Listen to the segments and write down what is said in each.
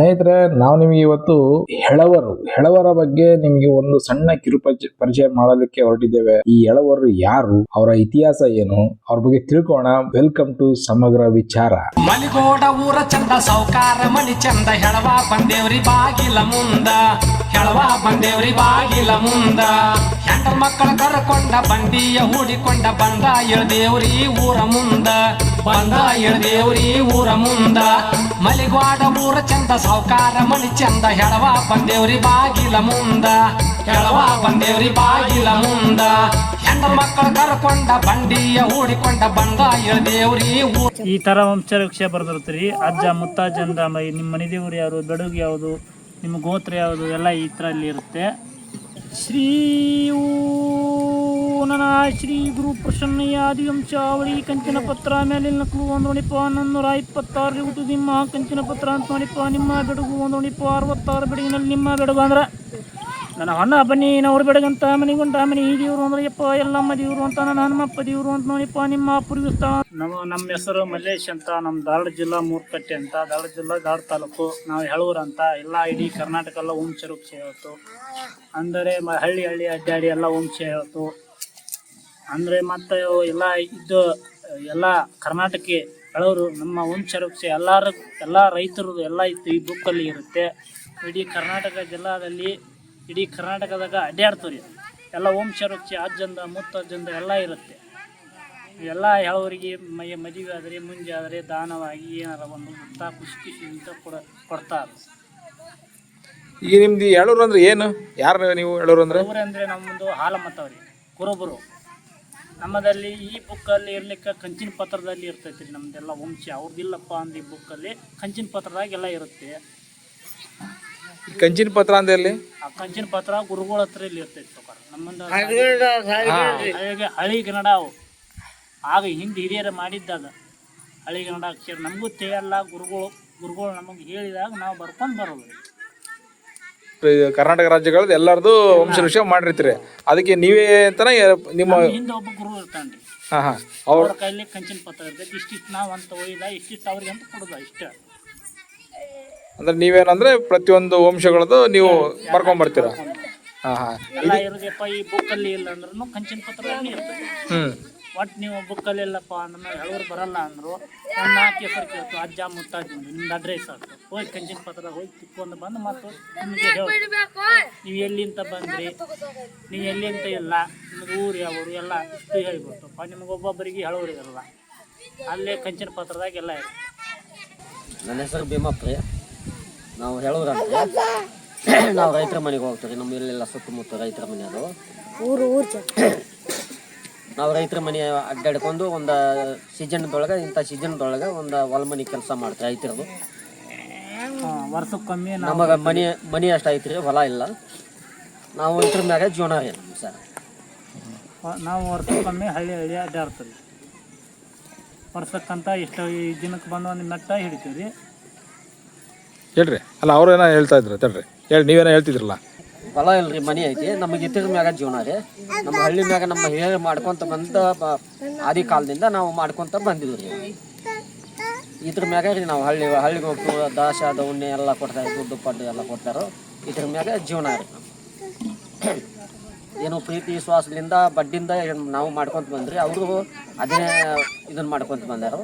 ಸ್ನೇಹಿತರೆ, ನಾವು ನಿಮಗೆ ಇವತ್ತು ಹೆಳವರು, ಹೆಳವರ ಬಗ್ಗೆ ನಿಮಗೆ ಒಂದು ಸಣ್ಣ ಕಿರು ಪರಿಚಯ ಮಾಡಲಿಕ್ಕೆ ಹೊರಟಿದ್ದೇವೆ. ಈ ಹೆಳವರು ಯಾರು, ಅವರ ಇತಿಹಾಸ ಏನು, ಅವ್ರ ಬಗ್ಗೆ ತಿಳ್ಕೋಣ ವೆಲ್ಕಮ್ ಟು ಸಮಗ್ರ ವಿಚಾರ. ಮಲಿಗೋಡ ಊರ ಚಂದ ಸೌಕಾರ ಮನಿ ಚಂದ ಹೆಳವ ಬಂದೇವ್ರಿ ಬಾಗಿಲ ಮುಂದ. ಹೆಳವ ಬಂದೇವ್ರಿ ಬಾಗಿಲ ಮುಂದ. ಹೆಂಡ ಮಕ್ಕಳ ಕರ್ಕೊಂಡ, ಬಂಡಿಯ ಹೂಡಿಕೊಂಡ ಬಂದ, ಇಳ್ದೇವ್ರಿ ಊರ ಮುಂದ. ಬಂದ ದೇವ್ರಿ ಊರ ಮುಂದ. ಮಲಿಗಾಡ ಊರ ಚಂದ ಸೌಕಾರ ಮನಿ ಚಂದ ಹೆಳವ ಬಂದೇವ್ರಿ ಬಾಗಿಲ ಮುಂದ. ಹೆಳವ ಬಂದೇವ್ರಿ ಬಾಗಿಲ ಮುಂದ. ಹೆಣ್ಣು ಮಕ್ಕಳ ಕರ್ಕೊಂಡ ಬಂಡಿಯ ಹೂಡಿಕೊಂಡ ಬಂದ ದೇವ್ರಿ ಊರ ಈ ಥರ ವಂಶವೃಕ್ಷ ಬರ್ದಿರ್ತೀರಿ ಅಜ್ಜ ಮುತ್ತಾಜಂದ ನಿಮ್ಮ ಮನೆ ದೇವ್ರು ಯಾರು ಬೆಡಗು ಯಾವುದು, ನಿಮ್ಮ ಗೋತ್ರ ಯಾವುದು, ಎಲ್ಲ ಈ ಥರಲ್ಲಿ ಇರುತ್ತೆ. ಶ್ರೀ ಶ್ರೀ ಗುರು ಪ್ರಸನ್ನಯ್ಯ ಆದಿವಂಶಾವಳಿ ಕಂಚಿನ ಪತ್ರ ಮೇಲಿನ ನಕಲು ಒಂದು ನನ್ನೂರ ಹನ್ನೊಂದೂರ ಇಪ್ಪತ್ತಾರು ಹುಟ್ಟು ನಿಮ್ಮ ಕಂಚಿನ ಪತ್ರ ಅಂತ ನೋಡಿಪ ನಿಮ್ಮ ಬೆಡಗು ಒಂದು ನೋಡಿಪ ಅರವತ್ತಾರು ಬೆಡಗಿನಲ್ಲಿ ನಿಮ್ಮ ಬೆಡಗು ಅಂದ್ರೆ ನನ್ನ ಅಣ್ಣ ಬನ್ನಿ ಅವ್ರ ಬೆಡಗಂತ ಮನೆಗೊಂಡ ಮನೆ ಈ ದೇವರು ಅಂದ್ರೆ ಯಪ್ಪ ಎಲ್ಲಮ್ಮ ದೇವರು ಅಂತ ನನ್ನ ಹನುಮಪ್ಪ ದೇವರು ಅಂತ ನೋಡಿಪ್ಪ ನಿಮ್ಮ ಪೂರ್ವ ನಮ್ಮ ನಮ್ಮ ಹೆಸರು ಮಲ್ಲೇಶ್ ಅಂತ, ನಮ್ಮ ಧಾರವಾಡ ಜಿಲ್ಲಾ ಮೂರ್ಕಟ್ಟೆ ಅಂತ ಧಾರವಾಡ ಜಿಲ್ಲಾ ಧಾರವಾಡ ತಾಲೂಕು, ನಾವು ಹೇಳೂರು ಅಂತ, ಎಲ್ಲ ಇಡೀ ಕರ್ನಾಟಕ ಎಲ್ಲ ವಂಶವೃಕ್ಷ ಹೇಳ್ತು ಅಂದರೆ ಹಳ್ಳಿ ಹಳ್ಳಿ ಅಡ್ಡಾಡಿ ಎಲ್ಲ ವಂಶ ಹೇಳ್ತು ಅಂದರೆ ಮತ್ತು ಎಲ್ಲ ಇದ್ದು ಎಲ್ಲ ಕರ್ನಾಟಕ ಕಳವರು ನಮ್ಮ ವಂಶರಕ್ಷೆ ಎಲ್ಲರ ಎಲ್ಲ ರೈತರು ಎಲ್ಲ ಇತ್ತು ಈ ಬುಕ್ಕಲ್ಲಿ ಇರುತ್ತೆ. ಇಡೀ ಕರ್ನಾಟಕ ಜಿಲ್ಲಾದಲ್ಲಿ ಇಡೀ ಕರ್ನಾಟಕದಾಗ ಅಡ್ಡಾಡ್ತೀವಿ ಎಲ್ಲ ವಂಶರಕ್ಷೆ ಅಜ್ಜಂದ ಮುತ್ತಜ್ಜಂದ ಎಲ್ಲ ಇರುತ್ತೆ. ಎಲ್ಲ ಹೇಳೋರಿಗೆ ಮೈ ಮದುವೆ ಆದರೆ ಮುಂಜೆ ಆದರೆ ದಾನವಾಗಿ ಏನಾರ ಒಂದು ಮುತ್ತ ಖುಷಿ ಖುಷಿ ಅಂತ ಕೊಡ ಕೊಡ್ತಾರೆ. ಈಗ ನಿಮ್ದು ಹೇಳೋರು ಅಂದ್ರೆ ಏನು? ಯಾರು ನೀವು ಹೇಳೋರು ಅಂದ್ರೆ? ಅಂದ್ರೆ ನಮ್ಮದು ಹಾಲಮತ್ತವ್ರಿ ಕುರುಬರು. ನಮ್ಮದಲ್ಲಿ ಈ ಬುಕ್ಕಲ್ಲಿ ಇರ್ಲಿಕ್ಕೆ ಕಂಚಿನ ಪತ್ರದಲ್ಲಿ ಇರ್ತೈತೆ ರೀ ನಮ್ದೆಲ್ಲ ವಂಶ. ಅವ್ರದಿಲ್ಲಪ್ಪ ಅಂದ ಈ ಬುಕ್ಕಲ್ಲಿ ಕಂಚಿನ ಪತ್ರದಾಗ ಎಲ್ಲ ಇರುತ್ತೆ. ಈ ಕಂಚಿನ ಪತ್ರ ಅಂದ ಎಲ್ಲಿ? ಆ ಕಂಚಿನ ಪತ್ರ ಗುರುಗಳ ಹತ್ರ ಇಲ್ಲಿ ಇರ್ತೈತಿ ನಮ್ಮಂದ ಹಳೆಗೆ ಹಳಿ ಕನ್ನಡ ಅವು. ಆಗ ಹಿಂದೆ ಹಿರಿಯರು ಮಾಡಿದ್ದಾಗ ಹಳಿ ಕನ್ನಡ ಅಕ್ಷರ. ನಮಗೂ ತಿಳಿಯಲ್ಲ ಗುರುಗಳು ಗುರುಗಳು ನಮಗೆ ಹೇಳಿದಾಗ ನಾವು ಬರ್ಕೊಂಡು ಬರೋದು. ಕರ್ನಾಟಕ ರಾಜ್ಯಗಳದ್ದು ಎಲ್ಲರದು ವಂಶವೃಕ್ಷ ಮಾಡಿರ್ತೀರಿ. ಅದಕ್ಕೆ ನೀವೇ ಅಂತಾನೆ ನಿಮ್ಮ ನಮ್ಮ ಹಿಂದೆ ಒಬ್ಬ ಗುರು ಇರ್ತಾನ್ರಿ. ಹಾ ಹಾ. ಅವ್ರ ಅವ್ರ ಕೈಲಿ ಕಂಚಿನ ಪತ್ರ ಇರ್ತೈತಿ. ಇಷ್ಟಿಷ್ಟು ನಾವು ಅಂತ ಒಯ್ದ ಇಷ್ಟಿಷ್ಟು ಅವ್ರಿಗೆ ಅಂತ ಕೊಡೋದ ಇಷ್ಟ. ಅಂದ್ರೆ ನೀವೇನಂದ್ರೆ ಪ್ರತಿಯೊಂದು ವಂಶಗಳದ್ದು ನೀವು ಬರ್ಕೊಂಡ್ಬರ್ತೀರಾ ಹಾ ಹಾ. ಎಲ್ಲ ಇರೋದಪ್ಪ ಈ ಬುಕ್ಕಲ್ಲಿ ಇಲ್ಲ ಅಂದ್ರೂ ಕಂಚಿನ ಪತ್ರದಲ್ಲಿ ಇರ್ತದೆ. ಹ್ಮ್. ಒಟ್ಟು ನೀವು ಬುಕ್ಕಲ್ಲಿ ಇಲ್ಲಪ್ಪ ಅಂದ್ರೆ ಹೇಳೋರು ಬರಲ್ಲ ಅಂದರು ಒಂದು ನಾಲ್ಕು ಹೆಸರು ಕೇಳ್ತು ಅಜ್ಜ ಮುತ್ತಜ್ಜ ನಿಮ್ದು ಅಡ್ರೆಸ್ ಆಗ್ತದೆ ಹೋಗಿ ಕಂಚಿನ ಪತ್ರ ಹೋಗಿ ತಿಕ್ಕೊಂಡು ಬಂದು ಮತ್ತು ನಿಮಗೆ ಹೇಳಿ ನೀವು ಎಲ್ಲಿಂದ ಬಂದ್ರಿ? ನೀವು ಎಲ್ಲಿಂದ ಇಲ್ಲ ನಿಮ್ಗೆ ಊರು ಯಾವರು ಎಲ್ಲ ಇಷ್ಟು ಹೇಳ್ಬಿಡ್ತಪ್ಪ ನಿಮ್ಗೆ ಒಬ್ಬೊಬ್ಬರಿಗೆ ಹೇಳೋರು ಇರಲ್ಲ ಅಲ್ಲೇ ಕಂಚಿನ ಪತ್ರದಾಗ ಎಲ್ಲ ಇದೆ ನನ್ನ ಹೆಸರು ಭೀಮಪ್ಪ. ನಾವು ಹೇಳೋದಂದ್ರೆ ನಾವು ರೈತರ ಮನೆಗೆ ಹೋಗ್ತೀವಿ. ನಮ್ಮ ಇಲ್ಲೆಲ್ಲ ಸುತ್ತಮುತ್ತ ರೈತರ ಮನೆ ಅದು. ನಾವು ರೈತರ ಮನೆ ಅಡ್ಡಾಡ್ಕೊಂಡು ಒಂದು ಸೀಸನ್ದೊಳಗೆ ಇಂಥ ಸೀಜನ್ದೊಳಗೆ ಒಂದು ಹೊಲ ಮನೆ ಕೆಲಸ ಮಾಡ್ತೀವಿ ರೈತರದು ವರ್ಷಕ್ಕೊಮ್ಮೆ ನಮಗೆ ಮನೆ ಮನೆ ಅಷ್ಟು ಐತ್ರಿ ಹೊಲ ಇಲ್ಲ. ನಾವು ಇದ್ರ ಮ್ಯಾಗ ಜೀವನ ರೀ ನಮ್ಮ ಸರ್. ನಾವು ವರ್ಷಕ್ಕೊಮ್ಮೆ ಹಳ್ಳಿ ಹಳ್ಳಿ ಅಡ್ಡಾಡ್ತೀವಿ ವರ್ಷಕ್ಕಂತ ಇಷ್ಟು ಈ ದಿನಕ್ಕೆ ಬಂದು ಒಂದು ಮೆಟ್ಟ ಹಿಡಿತೀವಿ ರೀ. ಹೇಳ್ರಿ ಅಲ್ಲ ಅವ್ರು ಏನೋ ಹೇಳ್ತಾ ಇದ್ರು ತಡ್ರಿ. ಹೇಳಿ ನೀವೇನೋ ಹೇಳ್ತಿದ್ರಲ್ಲ? ಹೊಲ ಇಲ್ರಿ, ಮನೆ ಐತಿ. ನಮಗೆ ಇದ್ರ ಮ್ಯಾಗ ಜೀವನ ರೀ. ನಮ್ಮ ಹಳ್ಳಿ ಮ್ಯಾಗ ನಮ್ಮ ಹಿರಿಯರು ಮಾಡ್ಕೊಂತ ಬಂದ ಆದಿ ಕಾಲದಿಂದ ನಾವು ಮಾಡ್ಕೊಂತ ಬಂದಿದ್ವಿ ರೀ. ಇದ್ರ ಮ್ಯಾಗ ರೀ ನಾವು ಹಳ್ಳಿ, ಹಳ್ಳಿಗೆ ಹೋಗ್ತೀವಿ, ದಾಸ ದೌಣ್ಣೆ ಎಲ್ಲ ಕೊಡ್ತಾರೆ, ದುಡ್ಡು ಪಡ್ಡು ಎಲ್ಲ ಕೊಡ್ತಾರೆ. ಇದ್ರ ಮ್ಯಾಗ ಜೀವನ ರೀ. ಏನು ಪ್ರೀತಿ, ವಿಶ್ವಾಸದಿಂದ ಬಡ್ಡಿಂದ ನಾವು ಮಾಡ್ಕೊಂತ ಬಂದ್ರಿ ಅವರು ಅದೇ ಇದನ್ನ ಮಾಡ್ಕೊಂತ ಬಂದರು.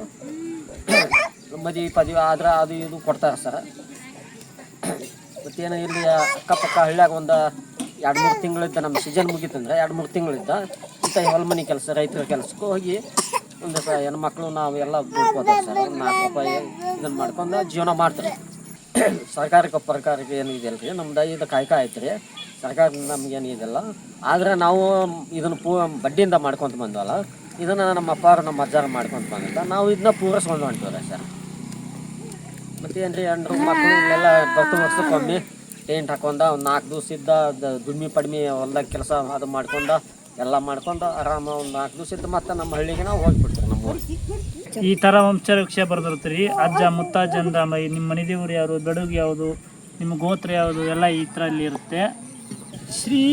ಮದುವೆ ಪದವಿ ಆದ್ರೆ ಅದು ಇದು ಕೊಡ್ತಾರೆ ಸರ್. ಮತ್ತೇನು ಇಲ್ಲಿ ಅಕ್ಕಪಕ್ಕ ಹಳ್ಳ್ಯಾಗ ಒಂದು ಎರಡು ಮೂರು ತಿಂಗಳಿದ್ದ ನಮ್ಮ ಸೀಸನ್ ಮುಗೀತಂದ್ರೆ, ಎರಡು ಮೂರು ತಿಂಗಳಿದ್ದ ಇಂಥ ಹೊಲ ಮನೆ ಕೆಲಸ, ರೈತರ ಕೆಲಸಕ್ಕೂ ಹೋಗಿ ಒಂದು ಹೆಣ್ಮಕ್ಳು ನಾವು ಎಲ್ಲ ದುಡ್ಕೋತಾರೆ ಸರ್. ನಾಲ್ಕು ರೂಪಾಯಿ ಇದನ್ನು ಮಾಡ್ಕೊಂಡು ಜೀವನ ಮಾಡ್ತಾರೆ. ಸರ್ಕಾರಕ್ಕೆ ಪ್ರಕಾರಕ್ಕೆ ಏನು ಇದೆಯಲ್ಲ ರೀ ನಮ್ದು ಇದು ಕಾಯ್ಕ ಐತೆ ರೀ. ಸರ್ಕಾರದಿಂದ ನಮಗೇನು ಇದೆಲ್ಲ ಆದರೆ ನಾವು ಇದನ್ನು ಪೂ ಬಡ್ಡಿಯಿಂದ ಮಾಡ್ಕೊತ ಬಂದವಲ್ಲ, ಇದನ್ನು ನಮ್ಮ ಅಪ್ಪಾರು ನಮ್ಮ ಅಜ್ಜಾರ ಮಾಡ್ಕೊತ ಬಂದಿದ್ದ ನಾವು ಇದನ್ನ ಪೂರೈಸ್ಕೊಂಡು ಹೊಂಟಿವ್ರಿ ಸರ್. ಮತ್ತೇನ್ರಿ ಹೆಣ್ರು ಮಕ್ಕಳು ಇಲ್ಲೆಲ್ಲ ಬತ್ತು ಕಮ್ಮಿ ಟೆಂಟ್ ಹಾಕೊಂಡ, ಒಂದು ನಾಲ್ಕು ದಿವಸ ಇದ್ದ ದುಡ್ಮಿ ಪಡ್ಮಿ ಹೊಲ್ದಾಗ ಕೆಲಸ ಅದು ಮಾಡ್ಕೊಂಡ, ಎಲ್ಲ ಮಾಡ್ಕೊಂಡು ಆರಾಮ ಒಂದು ನಾಲ್ಕು ದಿವಸ ಇದ್ದ ಮತ್ತೆ ನಮ್ಮ ಹಳ್ಳಿಗೆ ನಾವು ಹೋಗ್ಬಿಡ್ತೀವಿ ನಮ್ಮ ಈ ಥರ ವಂಶವೃಕ್ಷ ಬರ್ದಿರ್ತೀರಿ. ಅಜ್ಜ ಮುತ್ತಾಜಂದ ನಿಮ್ಮ ಮನೆ ದೇವ್ರು ಯಾರು ಬೆಡಗು ಯಾವುದು, ನಿಮ್ಮ ಗೋತ್ರ ಯಾವುದು, ಎಲ್ಲ ಈ ಥರಲ್ಲಿ ಇರುತ್ತೆ. ಶ್ರೀ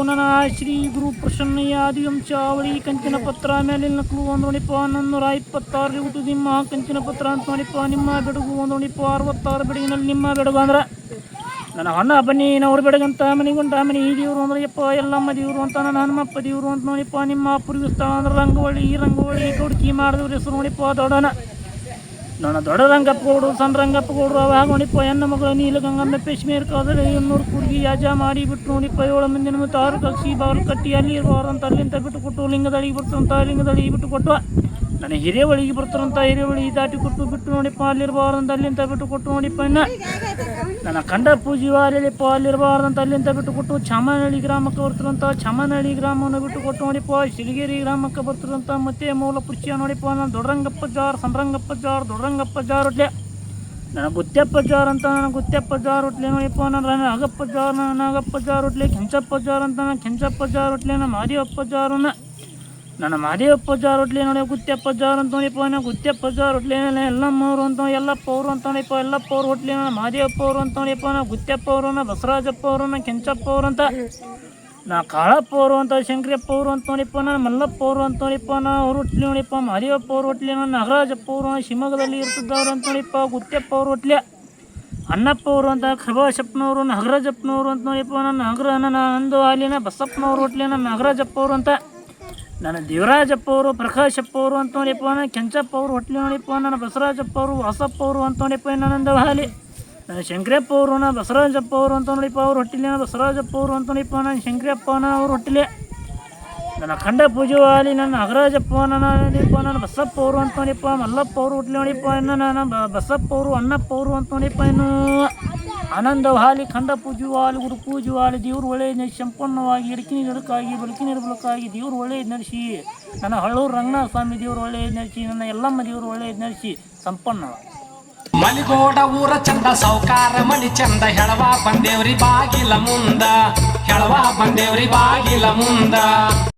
ನನ್ನ ಶ್ರೀ ಗುರು ಪ್ರಸನ್ನಯಾದಿ ವಂಶಾವಳಿ ಕಂಚಿನ ಪತ್ರ ಮೇಲಿನ ನಕಲು ಒಂದು ನನ್ನೂರ ಇಪ್ಪತ್ತಾರು ನಿಮ್ಮ ಕಂಚಿನ ಪತ್ರ ಅಂತ ನೋಡಿಪ್ಪ ನಿಮ್ಮ ಬೆಡಗು ಒಂದು ನೋಡಿಪ್ಪ ಅರವತ್ತಾರು ಬೆಡಗಿನಲ್ಲಿ ನಿಮ್ಮ ಬೆಡಗು ಅಂದ್ರೆ? ನನ್ನ ಅಣ್ಣ ಬನ್ನಿ ಅವ್ರ ಬೆಡಗಂತ ಮನೆಗೊಂಡ ಮನಿ ಈ ದೇವ್ರು ಅಂದ್ರೆ ಯಪ್ಪ ಎಲ್ಲಮ್ಮ ದೇವರು ಅಂತ, ನನ್ನ ಹನುಮಪ್ಪ ದೇವ್ರು ಅಂತ ನೋಡಿಪ್ಪ ನಿಮ್ಮ ಪುರಿ ಸ್ಥಳ ಅಂದ್ರೆ ರಂಗೋಳಿ ರಂಗೋಳಿ ಕೊಡ್ಕಿ ಮಾಡಿದವ್ರ ಹೆಸರು ನೋಡಿಪ್ಪ ದೊಡ್ಡನ ನನ್ನ ದೊಡ್ಡ ರಂಗಪ್ಪ ಗೌಡ್ರು ಸಣ್ಣ ರಂಗಪ್ಪ ಗೌಡ್ರು ನೋಡಿಪ್ಪ ಹೆಣ್ಣು ಮಗಳು ನೀಲಗಂಗಮ್ಮ ಪೇಶ್ಮೇರ್ ಕಾದ್ರೆ ಇನ್ನೂರು ಕುರ್ಗಿ ಯಾಜ ಮಾಡಿ ಬಿಟ್ಟು ನೋಡಿಪ್ಪ ಏಳು ಮಂದಿನ ಮತ್ತು ಆರು ಕಕ್ಷಿ ಬಾಗಿಲು ಕಟ್ಟಿ ಅಲ್ಲಿ ಇರುವವರಂತ ಅಲ್ಲಿಂದ ಬಿಟ್ಟು ಕೊಟ್ಟು ಲಿಂಗದಳಿಗೆ ಅಂತ ಲಿಂಗದಳಿಗೆ ಬಿಟ್ಟು ಕೊಟ್ಟು ನನ್ನ ಹಿರಿಯವಳಿಗೆ ಬರ್ತಾರಂತ ಹಿರೇವಳಿ ದಾಟಿ ಕೊಟ್ಟು ಬಿಟ್ಟು ನೋಡಿಪ್ಪ ಅಲ್ಲಿರಬಾರ್ದಂತ ಅಲ್ಲಿಂದ ಬಿಟ್ಟು ಕೊಟ್ಟು ನೋಡಿಪ್ಪ ಇನ್ನ ನನ್ನ ಕಂಡ ಪೂಜೆ ವಾಲಿಪ್ಪ ಅಲ್ಲಿರಬಾರ್ದಂತ ಅಲ್ಲಿಂದ ಬಿಟ್ಟು ಕೊಟ್ಟು ಚಾಮನಹಳ್ಳಿ ಗ್ರಾಮಕ್ಕೆ ಬರ್ತಾರಂತ ಚಾಮನಹಳ್ಳಿ ಗ್ರಾಮವನ್ನು ಬಿಟ್ಟು ಕೊಟ್ಟು ನೋಡಿಪ್ಪ ಶಿಲಿಗೇರಿ ಗ್ರಾಮಕ್ಕೆ ಬರ್ತಾರಂತ ಮತ್ತೆ ಮೂಲ ಪುಷ್ಯ ನೋಡಿಪ್ಪ ನಾನು ದೊಡ್ಡರಂಗಪ್ಪ ಜಾರ್ ಸಂಬರಂಗಪ್ಪ ಜಾರ್, ದೊಡ್ಡರಂಗಪ್ಪ ಜಾರ್ ಹೊಟ್ಲೆ ನನ್ನ ಗುತ್ತಪ್ಪ ಜಾರ್ ಅಂತ, ನನ್ನ ಗುತ್ತೆಪ್ಪ ಜಾರ್ ಹೊಟ್ಲೆ ನೋಡಿಪ್ಪ ನನ್ನ ಅಗಪ್ಪ ಜಾರ್, ನನ್ನ ನಾಗಪ್ಪ ಜಾರ್ ಹೊಟ್ಲೆ ಕೆಂಚಪ್ಪ ಜಾರ್ ಅಂತ, ನನ್ನ ಕೆಂಚಪ್ಪ ಜಾರ್ ಹೊಟ್ಲೆ ನನ್ನ ಮಾರಿಯಪ್ಪ ಜಾರನ್ನ ನನ್ನ ಮಾದೇವಪ್ಪ ಜಾರ್ ಹೊಟ್ಲಿ ನೋಡಿ ಗುತ್ತೆಪ್ಪ ಜಾರ್ ಅಂತ ನೋಡಿಪ್ಪ ನಾ ಗುತ್ತೆಪ್ಪ ಜಾರ್ ಹೊಟ್ಲಿ ಅವರು ಅಂತ ಎಲ್ಲಪ್ಪ ಅವರು ಅಂತ ನೋಡಿಪ್ಪ ಎಲ್ಲಪ್ಪ ಅವ್ರು ಹೊಟ್ಲಿ ನನ್ನ ಮಾದೇವಪ್ಪ ಅವರು ಅಂತ ನೋಡಿಪ್ಪ ನಾ ಗುತ್ತೆಪ್ಪ ಅವರು ನಾ ಅವರು ನಾ ಕೆಂಚಪ್ಪ ಅವರು ಅಂತ. ನಾ ಕಾಳಪ್ಪ ಅವರು ಅಂತ, ಶಂಕರಪ್ಪ ಅವರು ಅಂತ ನೋಡಿಪ್ಪ ನಾನು ಮಲ್ಲಪ್ಪ ಅವರು ಅಂತ ನೋಡಿಪ್ಪ ನಾ ಅವ್ರು ಹೊಟ್ಲಿ ನೋಡಿಪ್ಪ ಮಾದೇವಪ್ಪ ಅವ್ರು ಹೊಟ್ಲಿ ನಾನು ನಾಗರಾಜಪ್ಪ ಅವರು ಶಿವಮೊಗ್ಗದಲ್ಲಿ ಇರ್ತಿದ್ದವ್ರು ಅಂತ ನೋಡಿಪ್ಪ ಗುತ್ತೆಪ್ಪ ಅವ್ರು ಹೊಟ್ಲೆ ಅಣ್ಣಪ್ಪ ಅವರು ಅಂತ ಖಬಾಶಪ್ಪನವರು ನಾಗರಾಜಪ್ಪನವರು ಅಂತ ನೋಡಿಪ್ಪ ನನ್ನ ನಾಗರ, ನನ್ನ ಅಂದು ಅಲ್ಲಿನ ಬಸಪ್ಪನವ್ರು ಹೊಟ್ಲಿ ನನ್ನ ನಾಗರಾಜಪ್ಪ ಅವರು ಅಂತ. ನನ್ನ ದೇವರಾಜಪ್ಪ ಅವರು ಪ್ರಕಾಶಪ್ಪ ಅವರು ಅಂತ ನನ್ನ ಕೆಂಚಪ್ಪ ಅವರು ಹೊಟ್ಲೆ ನೋಡಿಪ್ಪ ನನ್ನ ಬಸವರಾಜಪ್ಪ ಅವರು ವಾಸಪ್ಪ ಅವರು ಅಂತ ನೋಡಿಪ್ಪ ನನ್ನಂದ ಹಾಲಿ. ನನ್ನ ಶಂಕರಪ್ಪ ಅವರು ನಾನು ಬಸವರಾಜಪ್ಪ ಅವರು ಅಂತ ನೋಡಿಪ್ಪ ಅವ್ರು ಹೊಟ್ಟಿಲಿ ಬಸವರಾಜಪ್ಪ ಅವರು ಅಂತ ನೋಡಿಪ್ಪ ನನ್ನ ಶಂಕರಪ್ಪನ ಅವ್ರು ಹೊಟ್ಟಿಲೆ ನನ್ನ ಅಖಂಡ ಪೂಜೆ ಆಲಿ ನನ್ನ ನಾಗರಾಜಪ್ಪ ನನ್ನ ನೋಡಿಪ್ಪ ನನ್ನ ಬಸಪ್ಪ ಅವರು ಅಂತ ನೋಡಿಪ್ಪ ಮಲ್ಲಪ್ಪ ಅವರು ಹುಟ್ಲಿ ನೋಡಿಪ್ಪ ಇನ್ನು ನನ್ನ ಬ- ಬಸಪ್ಪ ಅವರು ಅಣ್ಣಪ್ಪ ಅವರು ಅಂತ ನೋಡಿಪ್ಪ ಇನ್ನು ಆನಂದ ಹಾಲಿ ಖಂಡ ಪೂಜೆ ವಾಲಿ ಗುರು ಪೂಜೆ ವಾಲಿ ಒಳ್ಳೆಯ ನಡೆಸಿ ಸಂಪೂರ್ಣವಾಗಿ ಇಡಕಿನ ಗಿಡಕ್ಕಾಗಿ ಬಲಕಿನ ಇರಬೇಕಾಗಿ ದೇವ್ರ ಒಳ್ಳೆಯದು ನಡೆಸಿ ನನ್ನ ಹಳ್ಳೂರು ರಂಗನಾಥ ಸ್ವಾಮಿ ದೇವ್ರ ಒಳ್ಳೆಯದು ನಡೆಸಿ ನನ್ನ ಎಲ್ಲಮ್ಮ ದೇವ್ರ ಒಳ್ಳೆಯದು ನಡೆಸಿ ಸಂಪನ್ನವಾಗಿ ಮಲಿಗೋಡ ಊರ ಚಂದ ಸೌಕಾರ ಮಣಿ ಚಂದ ಹೆಳವ ಬಂದೇವ್ರಿ ಬಾಗಿಲ ಮುಂದ. ಹೆಳವ ಬಂದೇವ್ರಿ ಬಾಗಿಲ ಮುಂದ.